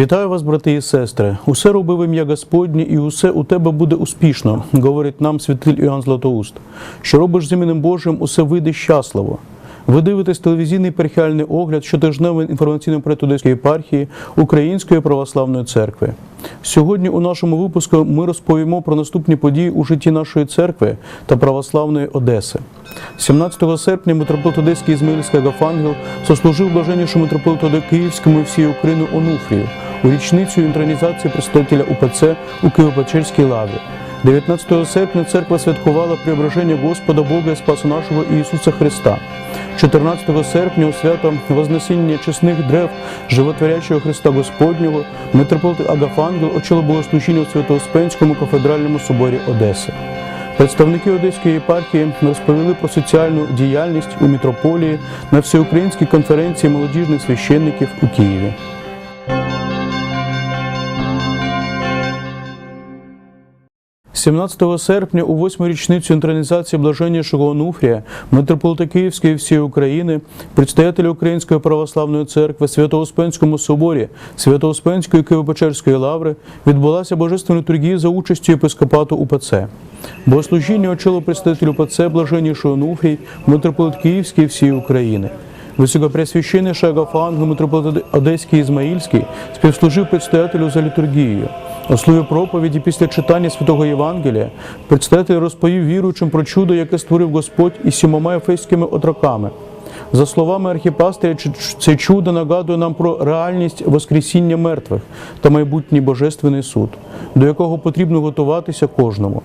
Вітаю вас, брати і сестри. Усе робив в ім'я Господнє, і усе у тебе буде успішно, говорить нам святитель Іоанн Златоуст. Що робиш з іменем Божим, усе вийде щасливо. Ви дивитесь телевізійний перхіальний огляд щотижневої інформаційної проєкту Одеської єпархії Української православної церкви. Сьогодні у нашому випуску ми розповімо про наступні події у житті нашої церкви та православної Одеси. 17 серпня митрополит Одеський Ізмаїльський Агафангел сослужив блаженнішому митрополиту Київському і всієї України Онуфрію у річницю інтронізації представителя УПЦ у Києво-Печерській лаврі. 19 серпня церква святкувала преображення Господа Бога і Спаса нашого Ісуса Христа. 14 серпня у свято Вознесіння чесних древ животворячого Христа Господнього митрополит Агафангел очолив богослужіння у Свято-Успенському кафедральному соборі Одеси. Представники Одеської єпархії розповіли про соціальну діяльність у мітрополії на всеукраїнській конференції молодіжних священників у Києві. – 17 серпня у восьму річницю інтронізації блаженнішого Онуфрія, митрополита Київської всієї України, предстоятеля Української православної церкви, Свято-Успенському соборі, Свято-Успенської Києво-Печерської лаври відбулася божественна літургія за участю єпископату УПЦ. Богослужіння очолив представитель УПЦ блаженнішого Онуфрій, митрополит Київський всієї України. Високопреосвященнейший Агафангел, митрополит Одеський Ізмаїльський, співслужив предстоятелю за літургією. У слові проповіді після читання святого Євангелія предстоятель розповів віруючим про чудо, яке створив Господь із сімома ефеськими отроками. За словами архіпастиря, це чудо нагадує нам про реальність Воскресіння мертвих та майбутній божественний суд, до якого потрібно готуватися кожному.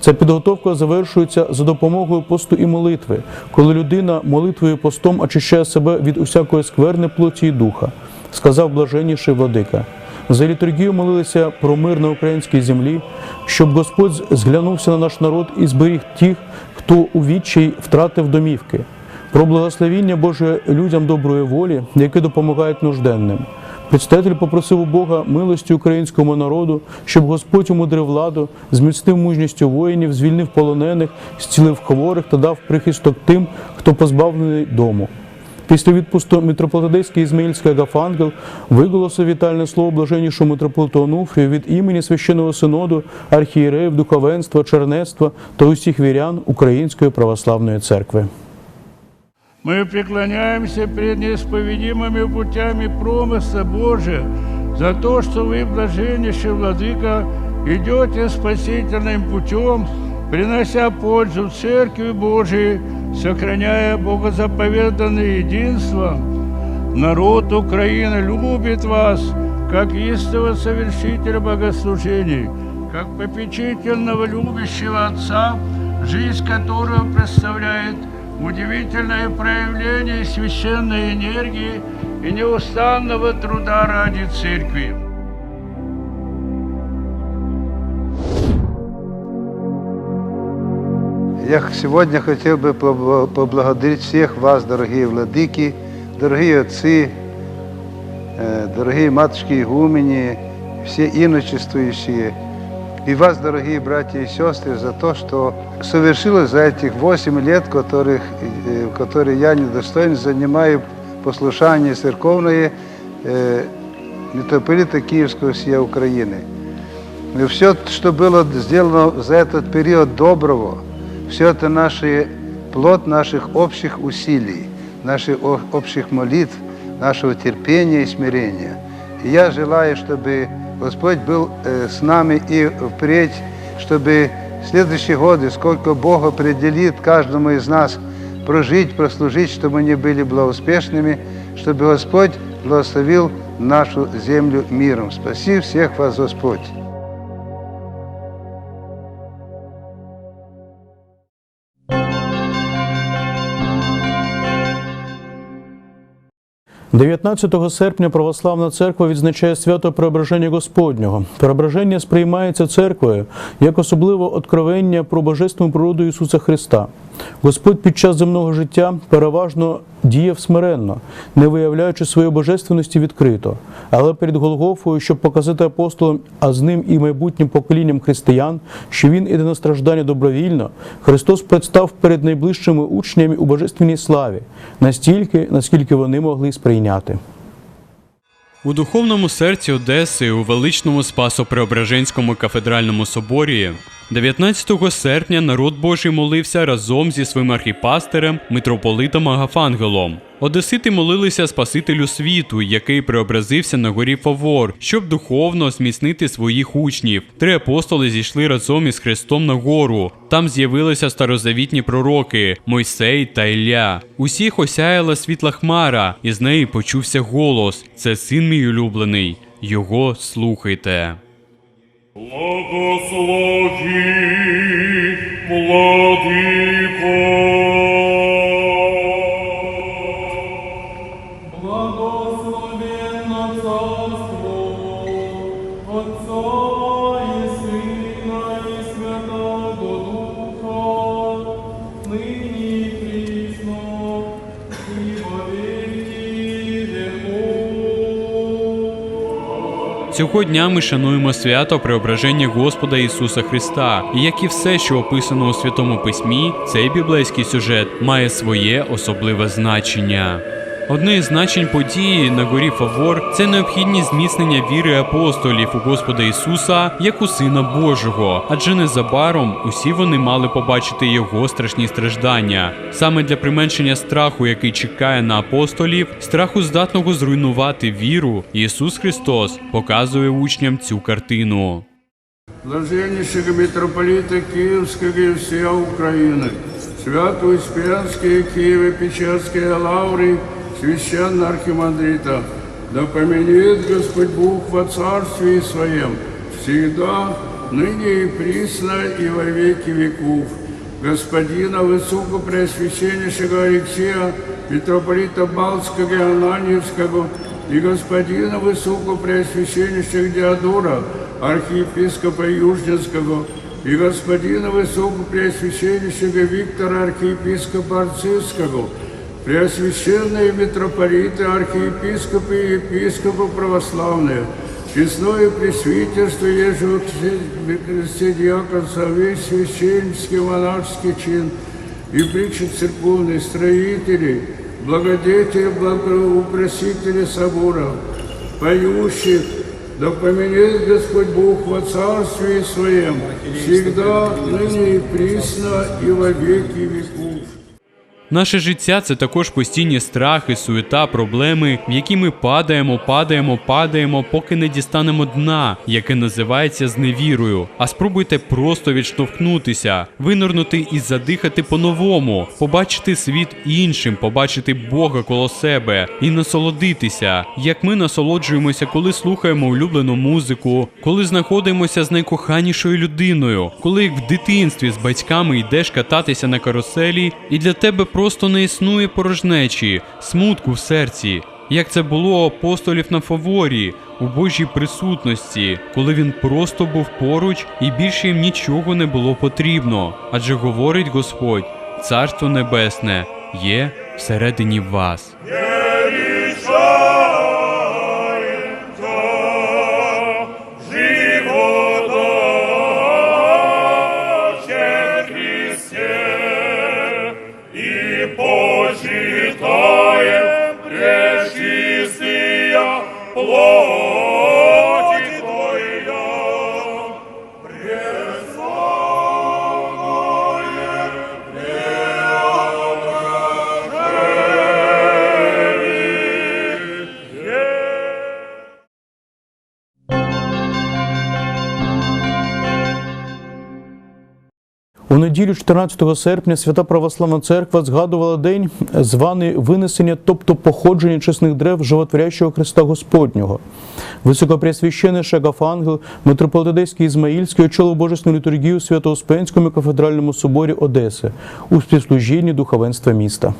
Ця підготовка завершується за допомогою посту і молитви, коли людина молитвою і постом очищає себе від усякої скверни плоті і духа, сказав блаженніший владика. За літургію молилися про мир на українській землі, щоб Господь зглянувся на наш народ і зберіг тих, хто у відчай втратив домівки, про благословіння Боже людям доброї волі, які допомагають нужденним. Предстоятель попросив у Бога милості українському народу, щоб Господь умудрив владу, зміцнив мужністю воїнів, звільнив полонених, зцілив хворих та дав прихисток тим, хто позбавлений дому. Після відпусту митрополитейський Ізмаїльський Агафангел виголосив вітальне слово блаженнішому митрополиту Онуфрію від імені священного синоду, архієреїв, духовенства, чернецтва та усіх вірян Української православної церкви. Мы преклоняемся перед неисповедимыми путями промысла Божия за то, что вы, блаженнейший Владыка, идете спасительным путем, принося пользу Церкви Божией, сохраняя богозаповеданное единство. Народ Украины любит вас, как истого совершителя богослужений, как попечительного любящего Отца, жизнь которого представляет удивительное проявление священной энергии и неустанного труда ради Церкви. Я сегодня хотел бы побла- поблагодарить всех вас, дорогие владыки, дорогие отцы, э, дорогие матушки игумени, все иночествующие, и вас, дорогие братья и сестры, за то, что совершилось за этих 8 лет, которых, э, которые я недостоин, занимаю послушание церковное э, митрополита Киевского всей Украины. И все, что было сделано за этот период доброго, все это наши, плод наших общих усилий, наших о- общих молитв, нашего терпения и смирения. И я желаю, чтобы Господь был э, с нами и впредь, чтобы в следующие годы, сколько Бог определит каждому из нас прожить, прослужить, чтобы мы не были благоуспешными, чтобы Господь благословил нашу землю миром. Спаси всех вас, Господь. 19 серпня православна церква відзначає свято Преображення Господнього. Преображення сприймається церквою як особливе откровення про божественну природу Ісуса Христа. Господь під час земного життя переважно діяв смиренно, не виявляючи своєї божественності відкрито. Але перед Голгофою, щоб показати апостолам, а з ним і майбутнім поколінням християн, що він іде на страждання добровільно, Христос представ перед найближчими учнями у божественній славі, настільки, наскільки вони могли сприйняти. У духовному серці Одеси у величному Спасо-Преображенському кафедральному соборі 19 серпня народ Божий молився разом зі своїм архіпастерем митрополитом Агафангелом. Одесити молилися Спасителю світу, який преобразився на горі Фавор, щоб духовно зміцнити своїх учнів. Три апостоли зійшли разом із Христом на гору. Там з'явилися старозавітні пророки Мойсей та Ілля. Усіх осяяла світла хмара, і з неї почувся голос: Це син мій улюблений. Його слухайте. Благослови, владыко. Цього дня ми шануємо свято Преображення Господа Ісуса Христа. І як і все, що описано у Святому Письмі, цей біблейський сюжет має своє особливе значення. Одне із значень події на горі Фавор це необхідність зміцнення віри апостолів у Господа Ісуса як у Сина Божого, адже незабаром усі вони мали побачити його страшні страждання. Саме для применшення страху, який чекає на апостолів, страху здатного зруйнувати віру, Ісус Христос показує учням цю картину. Блаженнейшего митрополита Киевского и всей Украины, Свято-Успенские, Киево-Печерские лавры, священно архимандрита, да поменяет Господь Бог во Царстве Своем, всегда, ныне и присно, и во веки веков. Господина Высокопреосвященнейшего Алексея, митрополита Балтского и Ананьевского, и господина Высокопреосвященнейшего Диодора, архиепископа Южнинского, и господина Высокопреосвященнейшего Виктора, архиепископа Арцизского, преосвященные митрополиты, архиепископы и епископы православные, честное пресвитерство, ежего кресте диаконца, весь священнический монашеский чин, и притчи церковные строители, благодетели, благоупросители собора, поющих, да поменяет Господь Бог во Царстве Своем, всегда, ныне и присно, и во веки веков. Наше життя це також постійні страхи, суета, проблеми, в які ми падаємо, падаємо, падаємо, поки не дістанемо дна, яке називається зневірою. А спробуйте просто відштовхнутися, винирнути і задихати по-новому, побачити світ іншим, побачити Бога коло себе і насолодитися, як ми насолоджуємося, коли слухаємо улюблену музику, коли знаходимося з найкоханішою людиною, коли як в дитинстві з батьками йдеш кататися на каруселі, і для тебе просто не існує порожнечі, смутку в серці. Як це було апостолів на фаворі, у Божій присутності, коли він просто був поруч і більше їм нічого не було потрібно. Адже говорить Господь, Царство Небесне є всередині вас. Неділю 14 серпня Свята Православна Церква згадувала день, званий винесення, тобто походження чесних дерев животворящого Христа Господнього. Високопреосвящений Шагафангел, митрополит Одеський Ізмаїльський очолив Божественну літургію Свято-Успенському кафедральному соборі Одеси у співслужінні духовенства міста.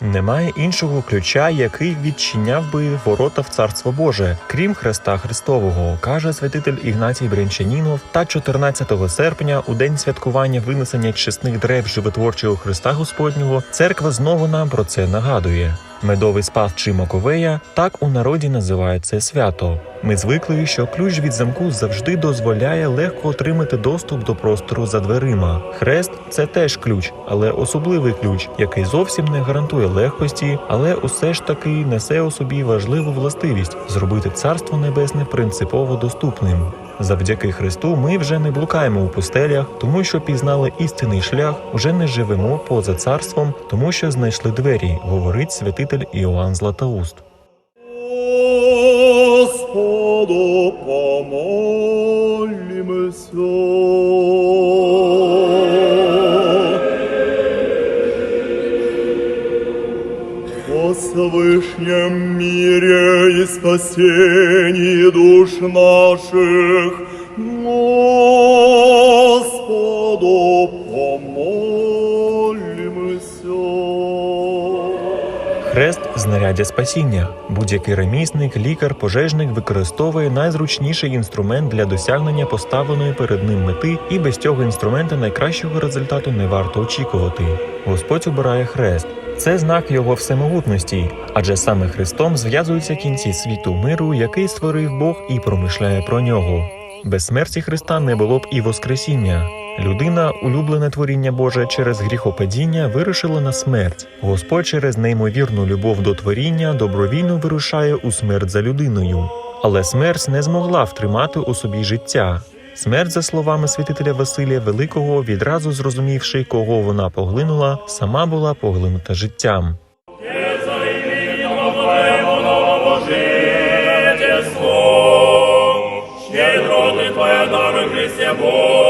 Немає іншого ключа, який відчиняв би ворота в царство Боже, крім Христа Христового, каже святитель Ігнатій Брянчанінов. Та 14 серпня, у день святкування винесення чесних древ животворчого Христа Господнього, церква знову нам про це нагадує. Медовий спав чи Маковея так у народі називають це свято. Ми звикли, що ключ від замку завжди дозволяє легко отримати доступ до простору за дверима. Хрест це теж ключ, але особливий ключ, який зовсім не гарантує легкості, але усе ж таки несе у собі важливу властивість зробити царство небесне принципово доступним. Завдяки Христу ми вже не блукаємо у пустелях, тому що пізнали істинний шлях, вже не живемо поза царством, тому що знайшли двері, говорить святитель Іоанн Златоуст. Господу помолимся. Всевышнем мире и спасении душ наших, Господу помолимся. Хрест знаряддя спасіння. Будь-який ремісник, лікар, пожежник використовує найзручніший інструмент для досягнення поставленої перед ним мети, і без цього інструмента найкращого результату не варто очікувати. Господь обирає хрест. Це знак його всемогутності, адже саме Христом зв'язуються кінці світу миру, який створив Бог і промишляє про нього. Без смерті Христа не було б і Воскресіння. Людина, улюблене творіння Боже, через гріхопадіння вирушила на смерть. Господь через неймовірну любов до творіння добровільно вирушає у смерть за людиною. Але смерть не змогла втримати у собі життя. Смерть, за словами святителя Василія Великого, відразу зрозумівши, кого вона поглинула, сама була поглинута життям. Твоя даруй Христе Боже.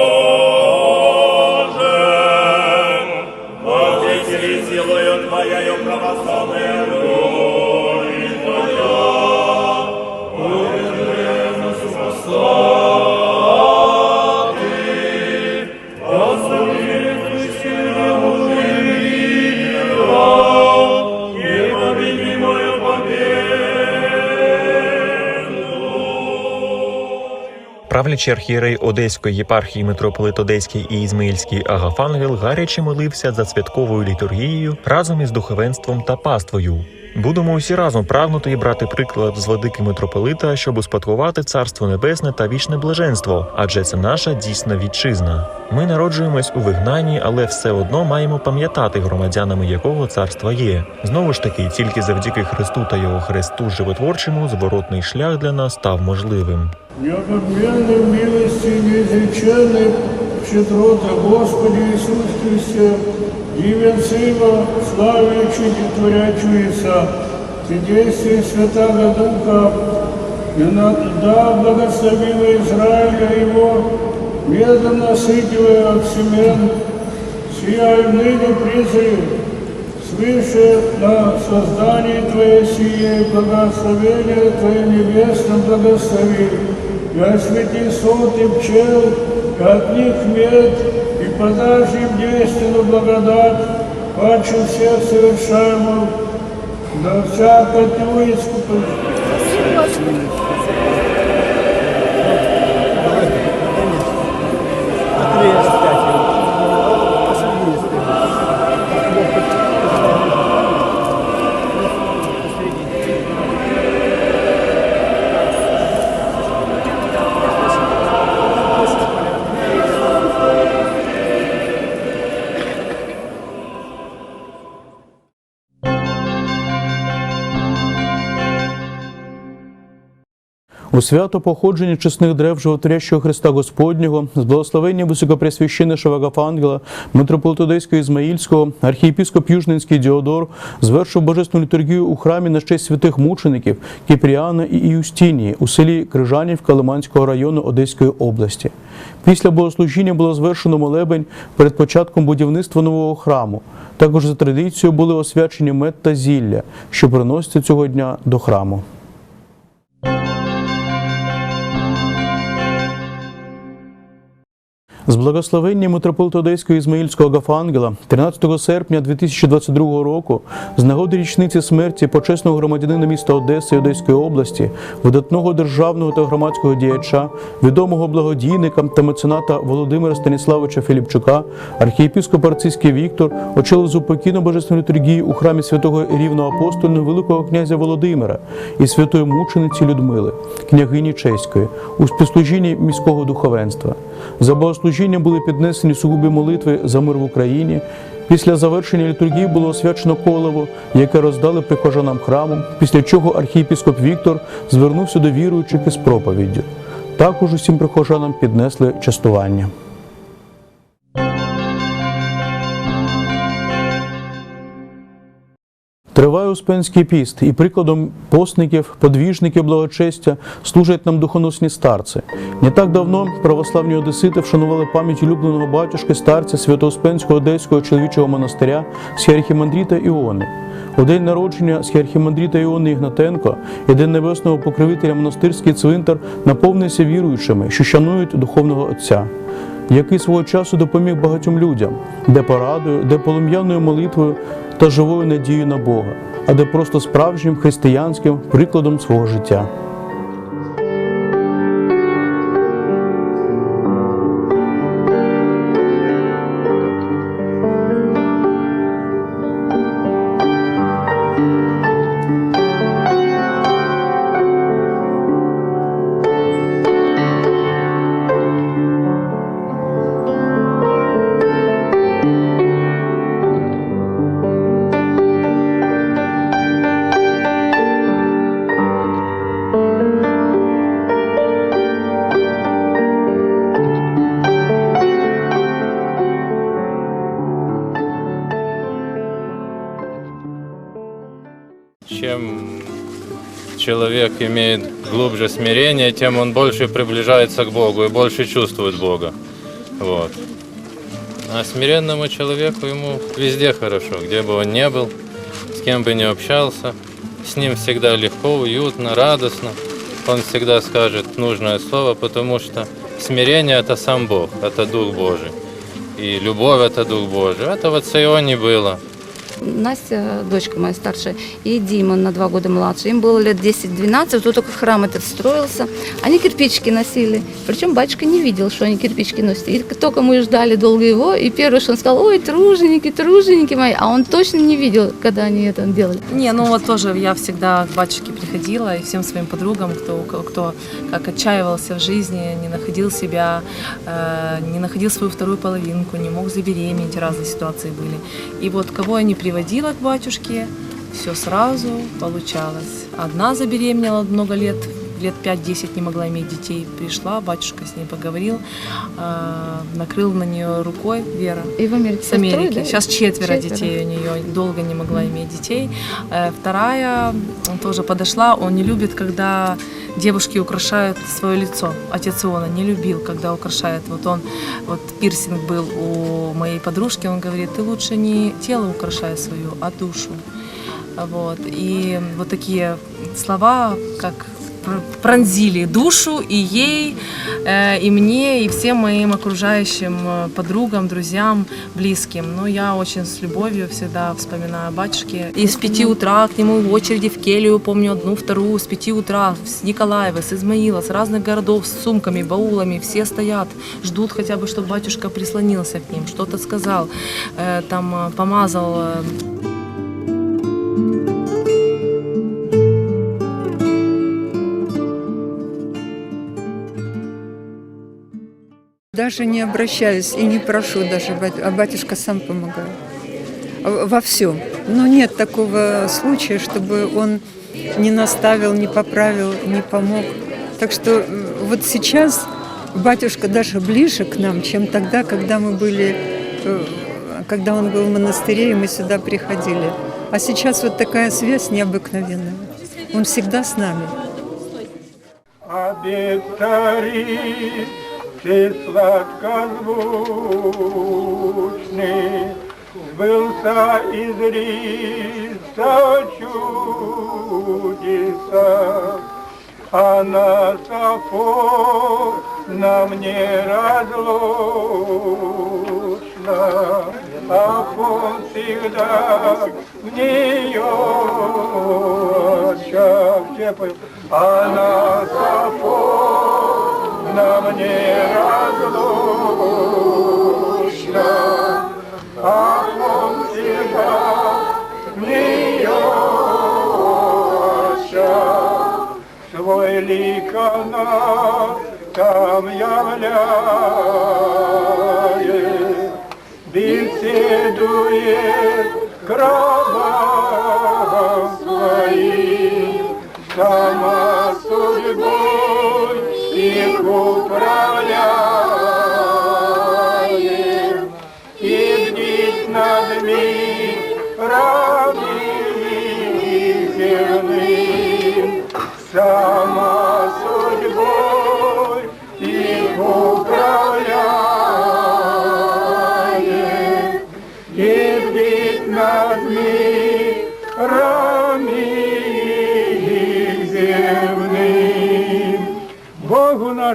Правлячий архієрей Одеської єпархії митрополит Одеський і Ізмаїльський Агафангел гаряче молився за святковою літургією разом із духовенством та паствою. Будемо усі разом прагнути і брати приклад з владики митрополита, щоб успадкувати царство небесне та вічне блаженство, адже це наша дійсна вітчизна. Ми народжуємось у вигнанні, але все одно маємо пам'ятати громадянами якого царства є. Знову ж таки, тільки завдяки Христу та його хресту животворчому зворотний шлях для нас став можливим. Необыкновенной милости и неизреченной щедроты Господи Иисус Христе, Имя Сына, славящий и творячуется, и действие Святого Духа, и да благословила Израиля его, медом насытивая от семен, сияй ныне призыв, свыше на создании Твое сие, и благословение Твое небесном благослови, и освети сот и пчел, и от них мед, и подашь им действенную благодать, паче всех совершаемых, да всяко Ты искупи. У свято походження чесних древ животворящого Христа Господнього, з благословення високопресвященнішого Агафангела, митрополита Одеського Ізмаїльського, архієпіскоп Южненський Діодор звершив божественну літургію у храмі на честь святих мучеників Кіпріана і Іустінії у селі Крижанівка Лиманського району Одеської області. Після богослужіння було звершено молебень перед початком будівництва нового храму. Також за традицією були освячені мед та зілля, що приносяться цього дня до храму. З благословенням митрополита Одеського Ізмаїльського Гафангела 13 серпня 2022 року з нагоди річниці смерті почесного громадянина міста Одеси і Одеської області, видатного державного та громадського діяча, відомого благодійника та мецената Володимира Станіславовича Філіпчука, архієпископ Арцизький Віктор очолив зупокійну божественну літургію у храмі святого рівного апостольного Великого князя Володимира і святої мучениці Людмили, княгині Чеської, у співслужінні міського духовенства. За богослужінням були піднесені сугубі молитви за мир в Україні. Після завершення літургії було освячено колово, яке роздали прихожанам храму, після чого архієпіскоп Віктор звернувся до віруючих із проповіддю. Також усім прихожанам піднесли частування. Триває Успенський піст, і прикладом постників, подвіжників благочестя служать нам духоносні старці. Не так давно православні одесити вшанували пам'ять улюбленого батюшки старця Свято-Успенського Одеського чоловічого монастиря Схіархімандріта Іони. У день народження Схіархімандріта Іони Ігнатенко і День Небесного покровителя монастирський цвинтар наповнився віруючими, що шанують духовного отця який свого часу допоміг багатьом людям, де порадою, де полум'яною молитвою та живою надією на Бога, а де просто справжнім християнським прикладом свого життя. Человек имеет глубже смирение, тем он больше приближается к Богу и больше чувствует Бога. Вот. А смиренному человеку ему везде хорошо, где бы он ни был, с кем бы ни общался, с ним всегда легко, уютно, радостно. Он всегда скажет нужное слово, потому что смирение – это сам Бог, это Дух Божий. И любовь – это Дух Божий. Это вот в Сионе было. Настя, дочка моя старшая, и Дима на два года младше. Им было лет 10-12, вот только храм этот строился. Они кирпичики носили. Причем батюшка не видел, что они кирпичики носят. И только мы ждали долго его, и первое, что он сказал, ой, труженики, труженики мои. А он точно не видел, когда они это делали. Не, ну вот тоже я всегда к батюшке приходила и всем своим подругам, кто, кто как отчаивался в жизни, не находил себя, э, не находил свою вторую половинку, не мог забеременеть, разные ситуации были. И вот кого я не приводила к батюшке, все сразу получалось. Одна забеременела много лет, лет 5-10 не могла иметь детей. Пришла, батюшка с ней поговорил, э, накрыл на нее рукой Вера. И в Америке С Америки. строят, да? Сейчас четверо, Четверо. детей у нее, долго не могла иметь детей. Э, Вторая тоже подошла, он не любит, когда девушки украшают свое лицо. Отец Иона не любил, когда украшает. Вот он, вот пирсинг был у моей подружки, он говорит, ты лучше не тело украшай свою, а душу. Вот. И вот такие слова, как пронзили душу и ей, э, и мне, и всем моим окружающим э, подругам, друзьям, близким. Но я очень с любовью всегда вспоминаю батюшки. И с пяти утра к нему в очереди в келью, помню одну, вторую, с пяти утра, с Николаева, с Измаила, с разных городов, с сумками, баулами, все стоят, ждут хотя бы, чтобы батюшка прислонился к ним, что-то сказал, э, там помазал Даже не обращаюсь и не прошу даже, а батюшка сам помогает. А Во всем. Но нет такого случая, чтобы он не наставил, не поправил, не помог. Так что э, вот сейчас батюшка даже ближе к нам, чем тогда, когда мы были, э, когда он был в монастыре, и мы сюда приходили. А сейчас вот такая связь необыкновенная. Он всегда с нами. Обед ты сладкозвучный, Сбылся из риса чудеса, А на нам не разлучна, а он всегда в нее теплых, она Сафон нам не разлучна, а он нее очах свой лик она там являет, беседует кровавом своим, сама судьбой их управляет,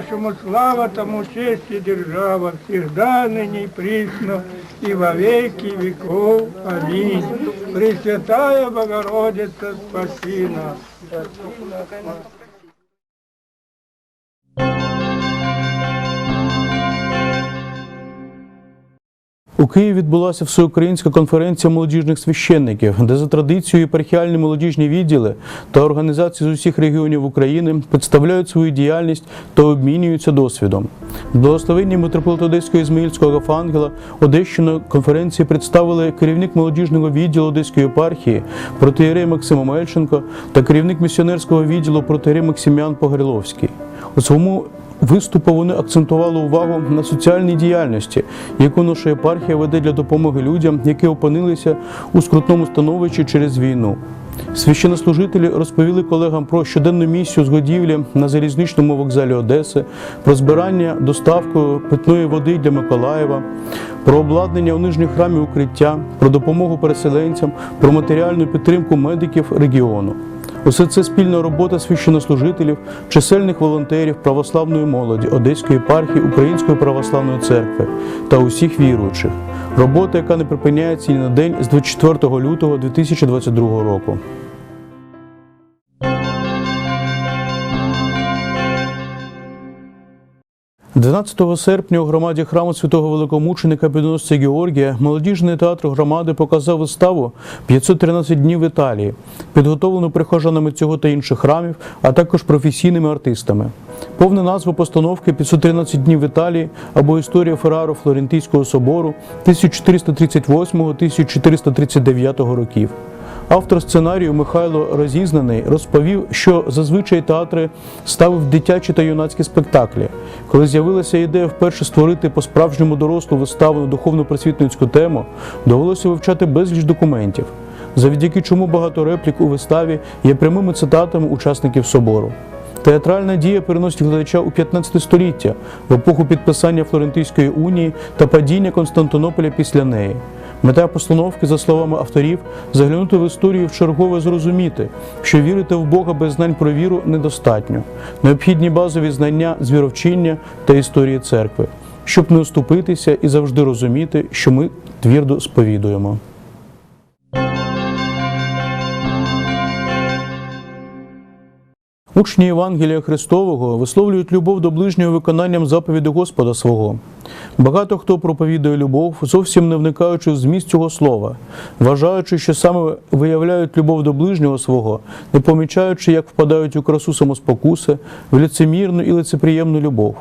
нашему слава, тому честь и держава, всегда, ныне присно, и во веки веков. Аминь. Пресвятая Богородица, спаси нас. У Києві відбулася всеукраїнська конференція молодіжних священників, де за традицією єпархіальні молодіжні відділи та організації з усіх регіонів України представляють свою діяльність та обмінюються досвідом. Благословенні митрополит Одеського Ізмаїльського Гафангела Одещину конференції представили керівник молодіжного відділу Одеської єпархії протиєрей Максим Мельченко та керівник місіонерського відділу протиєрей Максимян Погоріловський. У своєму виступу вони акцентували увагу на соціальній діяльності, яку наша єпархія веде для допомоги людям, які опинилися у скрутному становищі через війну. Священнослужителі розповіли колегам про щоденну місію з годівлі на залізничному вокзалі Одеси, про збирання доставкою питної води для Миколаєва, про обладнання у нижніх храмі укриття, про допомогу переселенцям, про матеріальну підтримку медиків регіону. Усе це спільна робота священнослужителів, чисельних волонтерів православної молоді Одеської єпархії Української православної церкви та усіх віруючих. Робота, яка не припиняється ні на день з 24 лютого 2022 року. – 12 серпня у громаді храму святого великомученика підносця Георгія молодіжний театр громади показав виставу «513 днів в Італії, підготовлену прихожанами цього та інших храмів, а також професійними артистами. Повна назва постановки «513 днів в Італії або історія Ферраро Флорентійського собору 1438-1439 років. Автор сценарію Михайло Розізнаний розповів, що зазвичай театри ставив дитячі та юнацькі спектаклі. Коли з'явилася ідея вперше створити по-справжньому дорослу виставу на духовно-просвітницьку тему, довелося вивчати безліч документів, завдяки чому багато реплік у виставі є прямими цитатами учасників собору. Театральна дія переносить глядача у 15 століття, в епоху підписання Флорентийської унії та падіння Константинополя після неї. Мета постановки, за словами авторів, заглянути в історію в чергове зрозуміти, що вірити в Бога без знань про віру недостатньо. Необхідні базові знання з віровчення та історії церкви, щоб не оступитися і завжди розуміти, що ми твердо сповідуємо. Учні Євангелія Христового висловлюють любов до ближнього виконанням заповіді Господа свого. Багато хто проповідує любов, зовсім не вникаючи в зміст цього слова, вважаючи, що саме виявляють любов до ближнього свого, не помічаючи, як впадають у красу самоспокуси, в лицемірну і лицеприємну любов.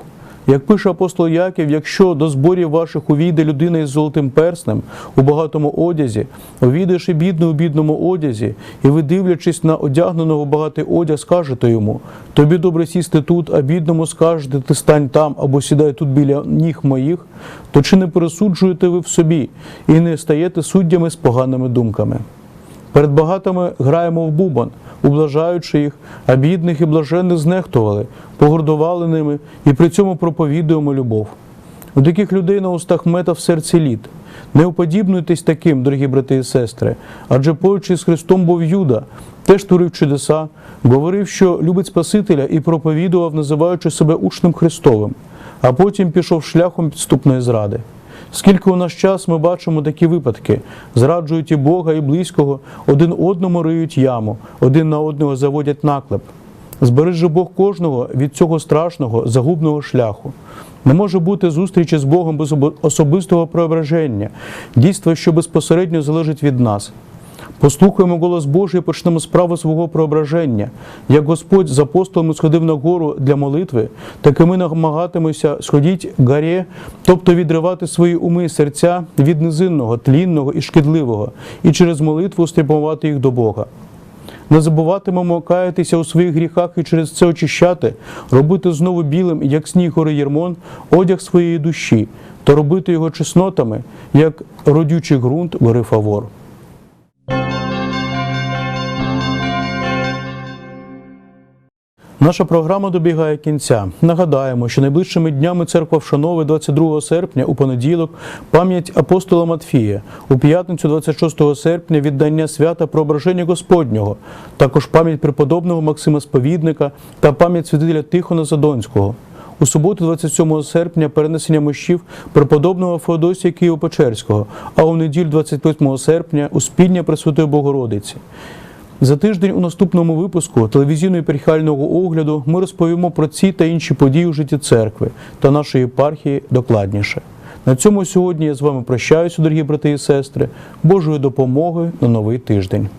Як пише апостол Яків, якщо до зборів ваших увійде людина із золотим перснем у багатому одязі, увійдеш і бідний у бідному одязі, і ви, дивлячись на одягненого багатий одяг, скажете йому: тобі добре сісти тут, а бідному скажете, ти стань там або сідай тут біля ніг моїх, то чи не пересуджуєте ви в собі і не стаєте суддями з поганими думками? Перед багатими граємо в бубон, ублажаючи їх, а бідних і блаженних знехтували, погордували ними і при цьому проповідуємо любов. У таких людей на устах мета в серці лід. Не уподібнуйтесь таким, дорогі брати і сестри, адже поруч із Христом був Юда, теж творив чудеса, говорив, що любить Спасителя і проповідував, називаючи себе учнем Христовим. а потім пішов шляхом підступної зради. Скільки у наш час ми бачимо такі випадки: зраджують і Бога, і близького, один одному риють яму, один на одного заводять наклеп. Збережи Бог кожного від цього страшного загубного шляху. Не може бути зустрічі з Богом без особистого преображення, дійства, що безпосередньо залежить від нас. Послухаємо голос Божий і почнемо справу свого преображення. Як Господь з апостолами сходив на гору для молитви, так і ми намагатимося сходіть горі, тобто відривати свої уми серця від низинного, тлінного і шкідливого, і через молитву стримувати їх до Бога. Не забуватимемо каятися у своїх гріхах і через це очищати, робити знову білим, як сніг гори Єрмон, одяг своєї душі, та робити його чеснотами, як родючий ґрунт гори Фавор. Наша програма добігає кінця. Нагадаємо, що найближчими днями церква вшановує 22 серпня у понеділок пам'ять апостола Матфія, у п'ятницю 26 серпня віддання свята Проображення Господнього, також пам'ять преподобного Максима Сповідника та пам'ять святителя Тихона Задонського. У суботу, 27 серпня, перенесення мощів преподобного Феодосія Києво-Печерського, а у неділю 28 серпня успіння Пресвятої Богородиці. За тиждень у наступному випуску телевізійного епархіального огляду ми розповімо про ці та інші події у житті церкви та нашої єпархії докладніше. На цьому сьогодні я з вами прощаюся, дорогі брати і сестри. Божої допомоги на новий тиждень.